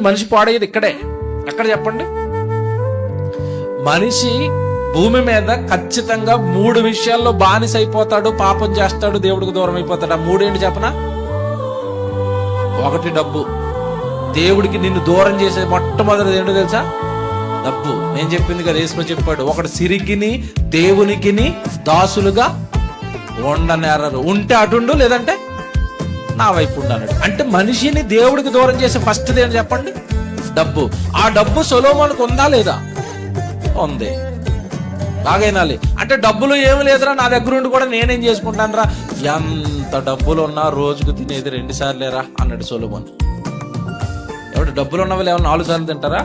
మనిషి పాడేది ఇక్కడే. ఎక్కడ చెప్పండి? మనిషి భూమి మీద ఖచ్చితంగా మూడు విషయాల్లో బానిస అయిపోతాడు పాపం చేస్తాడు దేవుడికి దూరం అయిపోతాడు ఆ మూడేంటి చెప్పనా? ఒకటి డబ్బు. దేవుడికి నిన్ను దూరం చేసే మొట్టమొదటిది ఏంటో తెలుసా? డబ్బు. నేను చెప్పింది కదా యేసులో చెప్పాడు. ఒకటి సిరికిని దేవునికిని దాసులుగా ఉండనేరరు. ఉంటే అటుండు లేదంటే నా వైపు ఉండన్నాడు అంటే మనిషిని దేవుడికి దూరం చేసే ఫస్ట్ ఏం చెప్పండి? డబ్బు. ఆ డబ్బు సొలోమోనికి ఉందా లేదా? ఉంది. బాగైనాలి అంటే డబ్బులు ఏమి లేదురా నా దగ్గర ఉండి కూడా నేనేం చేసుకుంటాను రా ఎంత డబ్బులు ఉన్నా రోజుకు తినేది రెండు సార్లేరా? అన్నాడు సొలోమోన్. ఎవడు డబ్బులు ఉన్న వాళ్ళు ఏమైనా నాలుగు సార్లు తింటారా?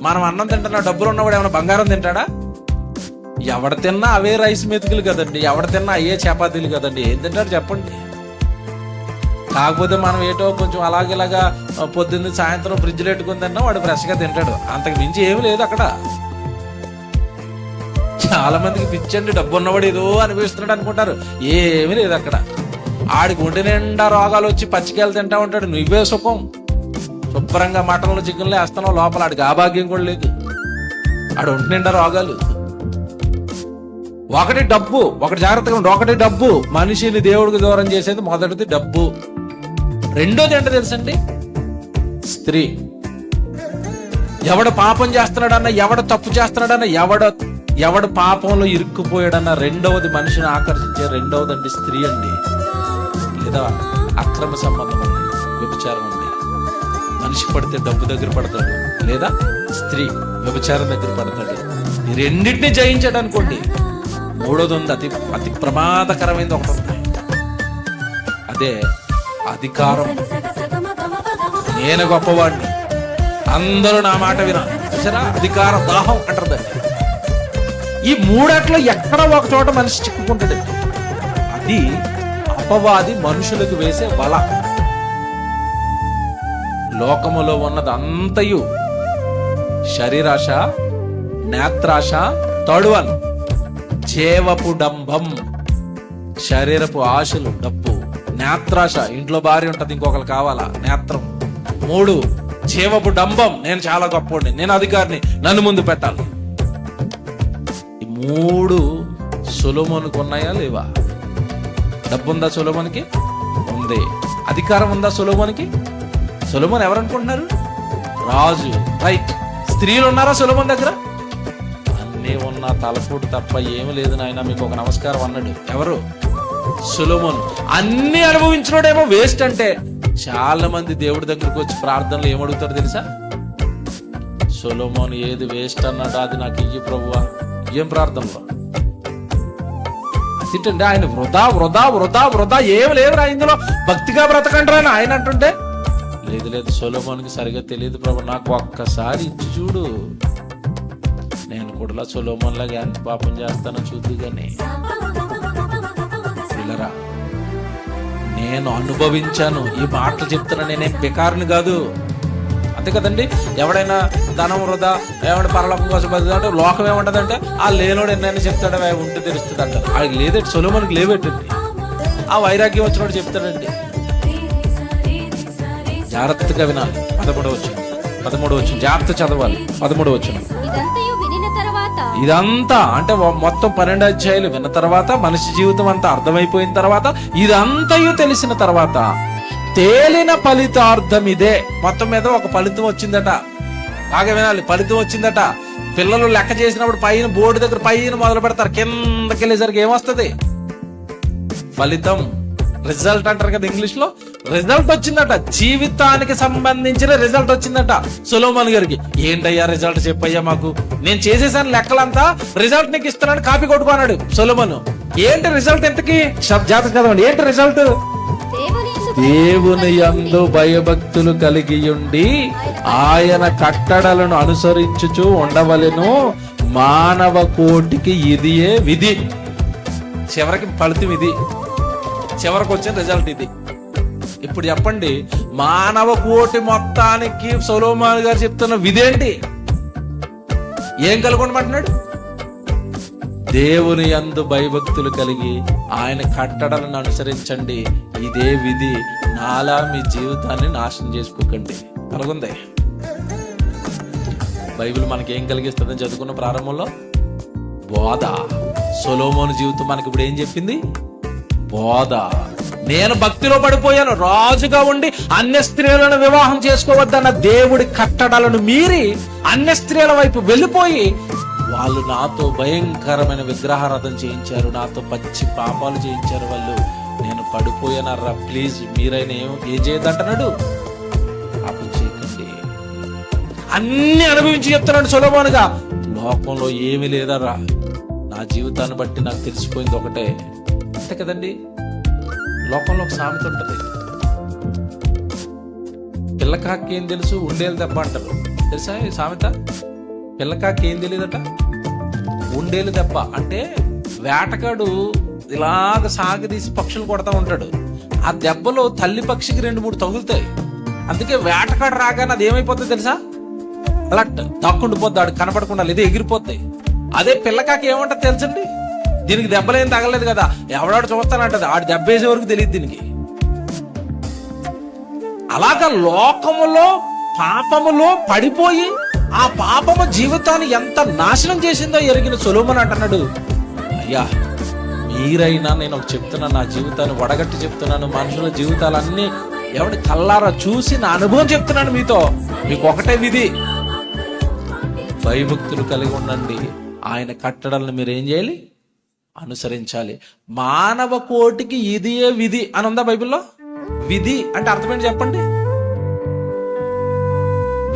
మనం అన్నం తింటున్నా డబ్బులు ఉన్నవాడు ఏమైనా బంగారం తింటాడా? ఎవడ తిన్నా అవే రైస్ మెతుకులు కదండి. ఎవడ తిన్నా అయ్యే చపాతీలు కదండి. ఏం తింటారు చెప్పండి? కాకపోతే మనం ఏటో కొంచెం అలాగేలాగా పొద్దున్న సాయంత్రం ఫ్రిడ్జ్లో పెట్టుకుందన్నా వాడు ఫ్రెష్గా తింటాడు. అంతకు మించి ఏమి లేదు అక్కడ. చాలా మందికి పిచ్చండి డబ్బు ఉన్నవాడు ఏదో అనిపిస్తున్నాడు అనుకుంటారు. ఏమీ లేదు అక్కడ. ఆడికి ఒంటి నిండా రోగాలు వచ్చి పచ్చికాయలు తింటా ఉంటాడు. నువ్వే సుఖం. శుభ్రంగా మటన్లు చికెన్లు వేస్తున్నావు లోపల ఆడికి ఆభాగ్యం కూడా లేదు. ఆడు ఒంటి నిండా రోగాలు. ఒకటి డబ్బు ఒకటి జాగ్రత్తగా ఉండు. ఒకటి డబ్బు. మనిషిని దేవుడికి దూరం చేసేది మొదటిది డబ్బు. రెండోది ఏంటో తెలుసండి? స్త్రీ. ఎవడు పాపం చేస్తున్నాడన్న ఎవడు తప్పు చేస్తున్నాడన్న ఎవడ ఎవడు పాపంలో ఇరుక్కుపోయాడన్న రెండవది మనిషిని ఆకర్షించే రెండవది అండి స్త్రీ అండి. లేదా అక్రమ సంబంధం అండి వ్యభిచారం అండి. మనిషి పడితే డబ్బు దగ్గర పడతాడు లేదా స్త్రీ వ్యభిచారం దగ్గర పడతాడు. ఈ రెండింటిని జయించాడు అనుకోండి మూడోది ఉంది అతి అతి ప్రమాదకరమైనది ఒకటి ఉంది. అదే అధికారం. నేను గొప్పవాడిని. అందరూ నా మాట విన. చూసారా? అధికార దాహం అంటారు దాన్ని. ఈ మూడట్లో ఎక్కడ ఒక చోట మనిషి చిక్కుకుంటుంది అది అపవాది మనుషులకు వేసే వల. లోకములో ఉన్నది అంతయు శరీరాశ నేత్రాశ తడువన్. జీవపు డంభం శరీరపు ఆశలు డబ్బు. నేత్రాశ. ఇంట్లో భార్య ఉంటుంది ఇంకొకరు కావాలా? నేత్రం. మూడు జీవపు డంబం. నేను చాలా గొప్పోడిని నేను అధికారిని. నన్ను ముందు పెట్టాలి. ఈ మూడు సులోమోనికి ఉన్నాయా లేవా? డబ్బు ఉందా సులోమోనికి? ఉంది. అధికారం ఉందా సులోమోనికి? సులోమోన్ ఎవరు అనుకుంటున్నారు రాజు. రైట్. స్త్రీలు ఉన్నారా సులోమోన్ దగ్గర? అన్నీ ఉన్న తలపోటు తప్ప ఏమి లేదు నాయన మీకు ఒక నమస్కారం అన్నాడు. ఎవరు? సులోమోను అన్ని అనుభవించినోడేమో వేస్ట్ అంటే. చాలా మంది దేవుడి దగ్గరకు వచ్చి ప్రార్థనలు ఏమడుగుతారు తెలుసా? సొలోమోన్ ఏది వేస్ట్ అన్నాడు అది నాకు ఇయ్యి ప్రభువా. ఏం ప్రార్థనలో? తిట్టండి ఆయన వృధా వృధా వృధా వృధా ఏం లేదురా ఇందులో. భక్తిగా బ్రతకండి ఆయన అంటుంటే. లేదు లేదు సొలోమోన్కి సరిగా తెలియదు ప్రభు. నాకు ఒక్కసారి ఇచ్చి చూడు. నేను కూడా సొలోమోన్ లాగా ఎంత పాపం చేస్తానో చూద్దు కానీ పిల్లరా నేను అనుభవించాను. ఈ మాటలు చెప్తున్నా నేనేం బెకారుని కాదు. అంతే కదండి? ఎవడైనా ధనం వృధా ఎవడ పరలోకం కోసం బతుకుతాడు లోకం ఏమంటదంటే ఆ లేనోడు ఎన్నైనా చెప్తాడు అవి ఉంటే తెలుస్తుంది అంటారు అది లేదండి సొలోమోనికి లేవేటండి? ఆ వైరాగ్యం వచ్చినోడు చెప్తాడండి. జాగ్రత్తగా వినాలి. పదమూడు వచ్చింది పదమూడు వచ్చింది జాగ్రత్త చదవాలి. పదమూడు వచ్చింది ఇదంతా? అంటే మొత్తం పన్నెండు అధ్యాయులు విన్న తర్వాత మనిషి జీవితం అంతా అర్థమైపోయిన తర్వాత ఇదంతయు తెలిసిన తర్వాత తేలిన ఫలితార్థం ఇదే మొత్తం మీద ఒక ఫలితం వచ్చిందట. బాగా వినాలి. ఫలితం వచ్చిందట. పిల్లలు లెక్క చేసినప్పుడు పైన బోర్డు దగ్గర పైన మొదలు పెడతారు. కిందకి వెళ్ళేసరికి ఏమొస్తుంది? ఫలితం. రిజల్ట్ అంటారు కదా ఇంగ్లీష్లో రిజల్ట్ వచ్చిందట. జీవితానికి సంబంధించిన రిజల్ట్ వచ్చిందట సులోమన్ గారికి. ఏంటయ్యా రిజల్ట్ చెప్పయ్యా మాకు? నేను చేసేసాను లెక్కలంతా. రిజల్ట్ నీకు ఇస్తున్నాను కాపీ కొట్టుకున్నాడు సులోమన్. ఏంటి రిజల్ట్ ఎంతకి శబ్- జాతకం చదవండి. ఏంటి రిజల్ట్? దేవుని యందు భయభక్తులు కలిగి ఉండి ఆయన కట్టడలను అనుసరించుచు ఉండవలెను. మానవ కోటికి ఇదియే విధి. చివరికి ఫలితం ఇది చివరికి వచ్చిన రిజల్ట్ ఇది. ఇప్పుడు చెప్పండి మానవ కోటి మొత్తానికి సొలోమాన్ గారు చెప్తున్న విధేంటి? ఏం కలుగొనమంటున్నాడు దేవుని యందు భయభక్తులు కలిగి ఆయన కట్టడలను అనుసరించండి. ఇదే విధి నాలా మీ జీవితాన్ని నాశనం చేసుకోకండి. కలుగుంది బైబిల్ మనకి ఏం కలిగిస్తుందని చదువుకున్న ప్రారంభంలో బోధ. సొలోమోను జీవితం మనకి ఇప్పుడు ఏం చెప్పింది? బోధ. నేను భక్తిలో పడిపోయాను రాజుగా ఉండి అన్య స్త్రీలను వివాహం చేసుకోవద్దన్న దేవుడి కట్టడలను మీరి అన్య స్త్రీల వైపు వెళ్ళిపోయి వాళ్ళు నాతో భయంకరమైన విగ్రహారాధన చేయించారు నాతో పచ్చి పాపాలు చేయించారు వాళ్ళు. నేను పడిపోయానర్రా ప్లీజ్ మీరైనా ఏం ఏం చేయదంటున్నాడు పాపం చేయకండి. అన్ని అనుభవించి చెప్తున్నాడు సులభానుగా లోకంలో ఏమీ లేదరా నా జీవితాన్ని బట్టి నాకు తెలిసిపోయింది ఒకటే. అంతే కదండి? లోకంలో ఒక సామెత ఉంటుంది. పిల్లకాకి ఏం తెలుసు? ఉండేలు దెబ్బ అంటారు. తెలుసా ఈ సామెత? పిల్లకాకి ఏం తెలియదట? ఉండేలు దెబ్బ. అంటే వేటగాడు ఇలాగ సాగదీసి పక్షులు కొడతా ఉంటాడు. ఆ దెబ్బలో తల్లి పక్షికి రెండు మూడు తగులుతాయి. అందుకే వేటకాడు రాగానే అది ఏమైపోతుంది తెలుసా? అలా తక్కుండిపోద్ది ఆడు కనపడకుండా లేదా ఎగిరిపోతాయి. అదే పిల్లకాకి ఏమంటది తెలుసండి? దీనికి దెబ్బలేం తగలేదు కదా. ఎవడాడు చూస్తానంటది. ఆడు దెబ్బ వేసే వరకు తెలియదు దీనికి. అలాగా లోకములో పాపములో పడిపోయి ఆ పాపము జీవితాన్ని ఎంత నాశనం చేసిందో ఎరిగిన సొలోమన్ అంటున్నాడు అయ్యా మీరైనా నేను చెప్తున్నా చెప్తున్నాను నా జీవితాన్ని వడగట్టి చెప్తున్నాను మనుషుల జీవితాలన్నీ ఎవడి కల్లారా చూసి నా అనుభవం చెప్తున్నాను మీతో. మీకు ఒకటే విధి. భయభక్తులు కలిగి ఉండండి. ఆయన కట్టడాలను మీరు ఏం చేయాలి? అనుసరించాలి. మానవ కోటికి ఇదియే విధి అని ఉందా బైబిల్లో? విధి అంటే అర్థమేంటి చెప్పండి?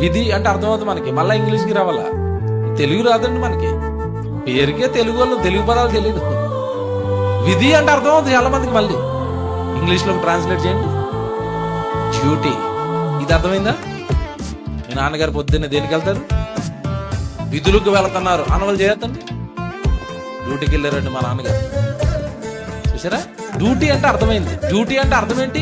విధి అంటే అర్థమవుతుంది మనకి. మళ్ళీ ఇంగ్లీష్కి రావాలా? తెలుగు రాదండి మనకి. పేరుకే తెలుగు వాళ్ళు తెలుగు పదాలు తెలియదు విధి అంటే అర్థమవుతుంది చాలా మందికి మళ్ళీ. ఇంగ్లీష్లో ట్రాన్స్లేట్ చేయండి. డ్యూటీ. ఇది అర్థమైందా? మీ నాన్నగారు పొద్దున్నే దేనికి వెళ్తారు విధులకు వెళ్తున్నారు. అనవలు చేయొద్దండి. డ్యూటీకి వెళ్ళారండి మా నాన్నగారు. చూసారా డ్యూటీ అంటే అర్థమైంది. డ్యూటీ అంటే అర్థం ఏంటి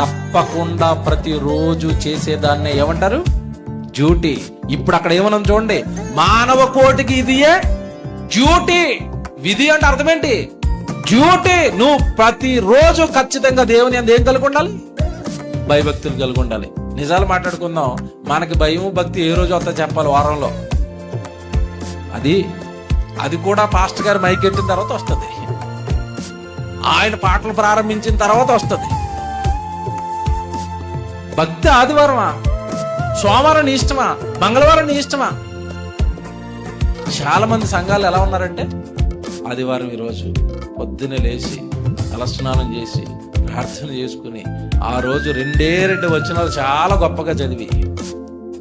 తప్పకుండా ప్రతిరోజు చేసేదాన్నే ఏమంటారు? డ్యూటీ. ఇప్పుడు అక్కడ ఏమన్నా చూడండి. మానవ కోటికి ఇదియే డ్యూటీ. విధి అంటే అర్థం ఏంటి డ్యూటీ. నువ్వు ప్రతిరోజు ఖచ్చితంగా దేవుని అంత ఏం కలిగి ఉండాలి? భయభక్తులు కలిగి ఉండాలి. నిజాలు మాట్లాడుకుందాం. మనకి భయము భక్తి ఏ రోజు వస్తా చెప్పాలి వారంలో? అది అది కూడా పాస్టర్ గారు మైకెట్టిన తర్వాత వస్తుంది. ఆయన పాటలు ప్రారంభించిన తర్వాత వస్తుంది. భక్తి ఆదివారమా? సోమవారం నీ ఇష్టమా? మంగళవారం నీ ఇష్టమా? చాలా మంది సంఘాలు ఎలా ఉన్నారంటే ఆదివారం ఈరోజు పొద్దున్నే లేచి తలస్నానం చేసి ప్రార్థన చేసుకుని ఆ రోజు రెండే రెండు వచనాలు చాలా గొప్పగా చదివి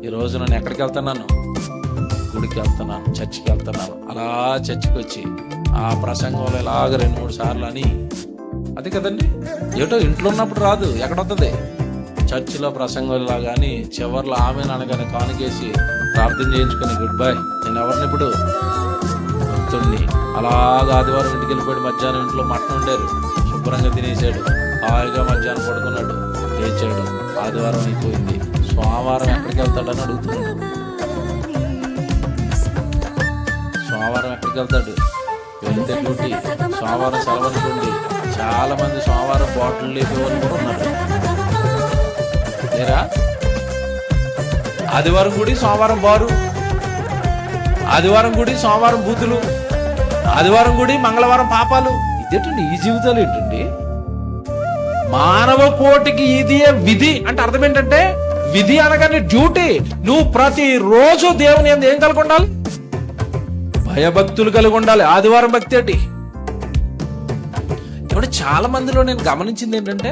ఈ రోజు ఎక్కడికి వెళ్తున్నాను? గుడికి వెళ్తున్నాను చర్చికి వెళ్తున్నాను అలా చర్చికి వచ్చి ఆ ప్రసంగంలో ఇలాగ రెండు మూడు సార్లు అని. అదే కదండి? ఏటో ఇంట్లో ఉన్నప్పుడు రాదు ఎక్కడొస్తుంది చర్చిలో ప్రసంగం కానీ చివర్లో ఆమె అనగానే కానుకేసి ప్రార్థన చేయించుకుని గుడ్ బై నేను ఎవరిని ఇప్పుడు? భక్తుడిని అలాగా ఆదివారం ఇంటికి వెళ్ళిపోయాడు మధ్యాహ్నం ఇంట్లో మటన్ ఉండారు శుభ్రంగా తినేసాడు హాయిగా మధ్యాహ్నం పడుకున్నాడు లేచాడు ఆదివారం అయిపోయింది సోమవారం ఎక్కడికి వెళ్తాడని అడుగుతున్నాడు. సోమవారం ఎక్కడికి వెళ్తాడు? వెళ్తే డ్యూటీ సోమవారం సెలవు అనుకోండి. చాలా మంది సోమవారం బాటిల్ లేపే కూడా ఉన్నారు. లేరా? ఆదివారం గుడి సోమవారం బారు. ఆదివారం గుడి సోమవారం బూతులు. ఆదివారం గుడి మంగళవారం పాపాలు. ఇదేంటండి ఈ జీవితాలు ఏంటండి? మానవ కోటికి ఇది విధి అంటే అర్థం ఏంటంటే విధి అనగానే డ్యూటీ. నువ్వు ప్రతి రోజు దేవుని ఏం కలిగి ఉండాలి భయభక్తులు కలిగి ఉండాలి. ఆదివారం భక్తి ఏంటి ఇప్పుడు చాలా మందిలో నేను గమనించింది ఏంటంటే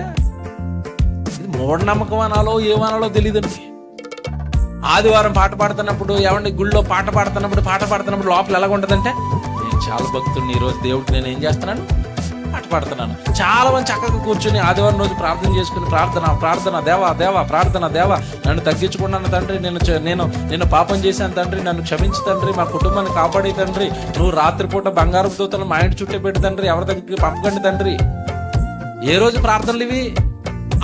ఇది మూఢనమ్మకం అనాలో ఏమనాలో తెలియదండి ఆదివారం పాట పాడుతున్నప్పుడు ఏమండి గుళ్ళో పాట పాడుతున్నప్పుడు పాట పాడుతున్నప్పుడు లోపల ఎలా ఉంటుందంటే నేను చాలా భక్తుడిని ఈరోజు దేవుడికి నేను ఏం చేస్తున్నాను? పాట పాడుతున్నాను. చాలా మంది చక్కగా కూర్చొని ఆదివారం రోజు ప్రార్థన చేసుకుని ప్రార్థన ప్రార్థన దేవా దేవా ప్రార్థన దేవా. నన్ను తగ్గించుకున్నాను తండ్రి నేను నేను నేను పాపం చేశాను తండ్రి నన్ను క్షమించి తండ్రి మా కుటుంబాన్ని కాపాడే తండ్రి నువ్వు రాత్రిపూట బంగారం దూతలు మా ఇంటి చుట్టే పెట్టి తండ్రి ఎవరి దగ్గరికి పంపకండి తండ్రి. ఏ రోజు ప్రార్థనలు ఇవి?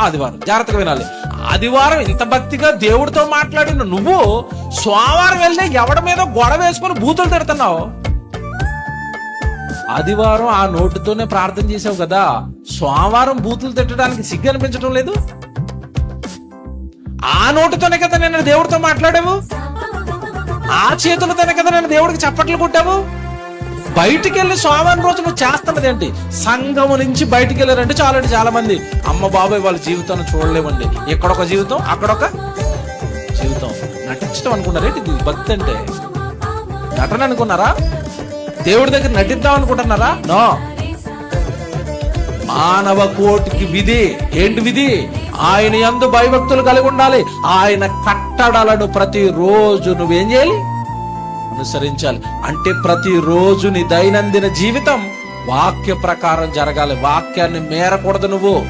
ఆదివారం. జాగ్రత్తగా వినాలి. ఆదివారం ఇంత భక్తిగా దేవుడితో మాట్లాడిన నువ్వు సోమవారం వెళ్ళి ఎవడి మీద గొడవ వేసుకుని బూతులు తిడుతున్నావు? ఆదివారం ఆ నోటుతోనే ప్రార్థన చేసావు కదా? సోమవారం బూతులు తిట్టడానికి సిగ్గు అనిపించడం లేదు? ఆ నోటితోనే కదా నేను దేవుడితో మాట్లాడావు? ఆ చేతులతోనే కదా నేను దేవుడికి చప్పట్లు కొట్టావు? బయటికి వెళ్ళి సోమవారం రోజు నువ్వు చేస్తున్నది ఏంటి? సంఘం నుంచి బయటికి వెళ్ళారంటే చాలండి చాలా మంది అమ్మ బాబాయ్ వాళ్ళ జీవితాన్ని చూడలేమండి. ఇక్కడొక జీవితం అక్కడొక జీవితం. నటించడం అనుకున్నారేంటి ఇది భక్తి అంటే? నటన అనుకున్నారా? దేవుడి దగ్గర నటిద్దాం అనుకుంటున్నారా? నో. మానవ కోటికి విధి. ఏంటి విధి? ఆయన యందు భయభక్తులు కలిగి ఉండాలి. ఆయన కట్టడలను ప్రతిరోజు నువ్వేం చేయాలి? అనుసరించాలి. అంటే ప్రతిరోజు నీ దైనందిన జీవితం వాక్య ప్రకారం జరగాలి. వాక్యాన్ని మేరకూడదు నువ్వు.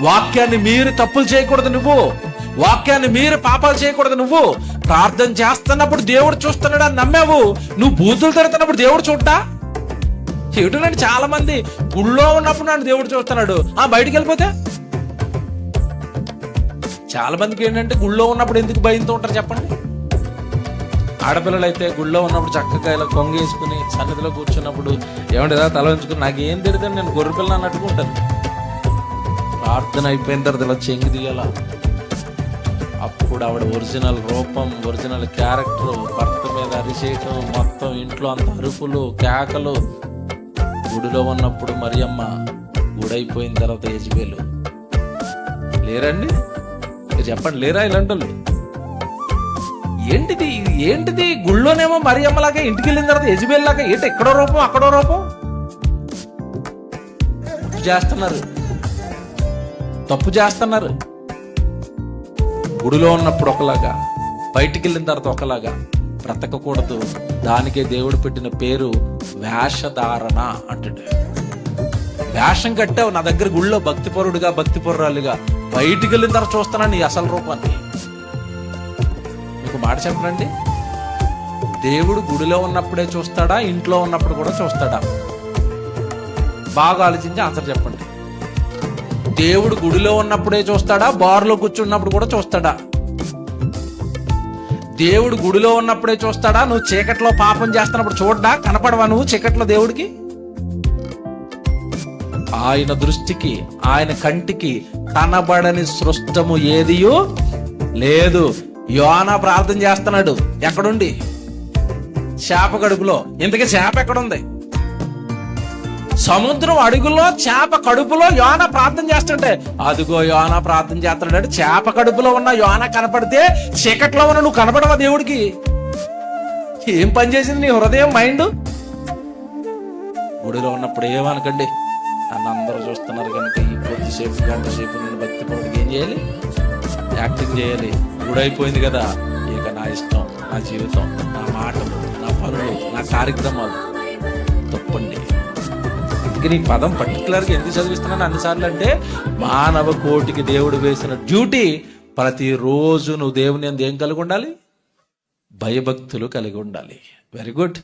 వాక్యాన్ని మీరు తప్పులు చేయకూడదు నువ్వు. వాక్యాన్ని మీరు పాపాలు చేయకూడదు నువ్వు. ప్రార్థన చేస్తున్నప్పుడు దేవుడు చూస్తున్నాడు? అని నమ్మావు. నువ్వు బూతులు తిడుతున్నప్పుడు దేవుడు చూడ్డా? చెవిటండి చాలా మంది గుళ్ళో ఉన్నప్పుడు నన్ను దేవుడు చూస్తున్నాడు. ఆ బయటికి వెళ్ళిపోతే? చాలా మందికి ఏంటంటే గుళ్ళో ఉన్నప్పుడు ఎందుకు భయంతో ఉంటారు చెప్పండి? ఆడపిల్లలు అయితే గుళ్ళో ఉన్నప్పుడు చక్కగా ఇలా కొంగేసుకుని సన్నిధిలో కూర్చున్నప్పుడు ఏమంటే ఇలా తల ఉంచుకుని నాకు ఏం తెలియదు నేను గొర్రెపిల్ల అన్నట్టుగా ఉంటాను. ప్రార్థన అయిపోయిన తర్వాత ఇలా చెంగి దిగాల అప్పుడు ఆవిడ ఒరిజినల్ రూపం ఒరిజినల్ క్యారెక్టర్ భర్త మీద అరిచేయటం మొత్తం ఇంట్లో అంత అరుపులు కేకలు. గుడిలో ఉన్నప్పుడు మరియమ్మ గుడైపోయిన తర్వాత యజ్బేలు లేరండి? మీరు చెప్పండి లేరా ఇలాంటి వాళ్ళు? ఏంటిది ఏంటిది? గుళ్ళోనేమో మరియమ్మలాగా ఇంటికి వెళ్ళిన తర్వాత యజ్బేల్ లాగా ఏంటి ఎక్కడో రూపం అక్కడో రూపం? తప్పు చేస్తున్నారు. తప్పు చేస్తున్నారు. గుడిలో ఉన్నప్పుడు ఒకలాగా బయటికి వెళ్ళిన తర్వాత ఒకలాగా బ్రతకకూడదు. దానికే దేవుడు పెట్టిన పేరు వేషధారణ అంటాడు. వేషం కట్టావు నా దగ్గర గుళ్ళో భక్తిపరుడుగా భక్తిపరురాలుగా. బయటికి వెళ్ళిన తర్వాత చూస్తానా నీ అసలు రూపాన్ని. మీకు మాట చెప్పనండి? దేవుడు గుడిలో ఉన్నప్పుడే చూస్తాడా ఇంట్లో ఉన్నప్పుడు కూడా చూస్తాడా? బాగా ఆలోచించి ఆన్సర్ చెప్పండి. దేవుడు గుడిలో ఉన్నప్పుడే చూస్తాడా? బార్లో కూర్చున్నప్పుడు కూడా చూస్తాడా? దేవుడు గుడిలో ఉన్నప్పుడే చూస్తాడా? నువ్వు చీకట్లో పాపం చేస్తున్నప్పుడు చూడ్డా? కనపడవా నువ్వు చీకట్లో దేవుడికి? ఆయన దృష్టికి ఆయన కంటికి కనబడని సృష్టము ఏదియో లేదు. యోనా ప్రార్థన చేస్తున్నాడు. ఎక్కడుండి? చేప గడుపులో. ఇంతకీ చేప ఎక్కడుంది? సముద్రం అడుగులో చేప కడుపులో యోన ప్రార్థన చేస్తుంటే అదిగో యోన ప్రార్థన చేస్తాడంటే చేప కడుపులో ఉన్న యోన కనపడితే చీకట్లో ఉన్న నువ్వు కనపడవా దేవుడికి? ఏం పని చేసింది నీ హృదయం మైండ్? గుడిలో ఉన్నప్పుడు ఏమనకండి? నన్ను అందరూ చూస్తున్నారు కనుక ఈ కొద్దిసేపు గంట సేపు నేను భక్తి పరుడికి ఏం చేయాలి? యాక్టింగ్ చేయాలి. గుడైపోయింది కదా. ఇక నా ఇష్టం నా జీవితం నా మాటలు నా పనులు నా కార్యక్రమాలు. తప్పండి. అందుకని ఈ పదం పర్టికులర్గా ఎందుకు చదివిస్తున్నాను అన్నిసార్లు అంటే మానవ కోటికి దేవుడు వేసిన డ్యూటీ ప్రతిరోజు నువ్వు దేవుని అందు ఏం కలిగి ఉండాలి? భయభక్తులు కలిగి ఉండాలి. Very good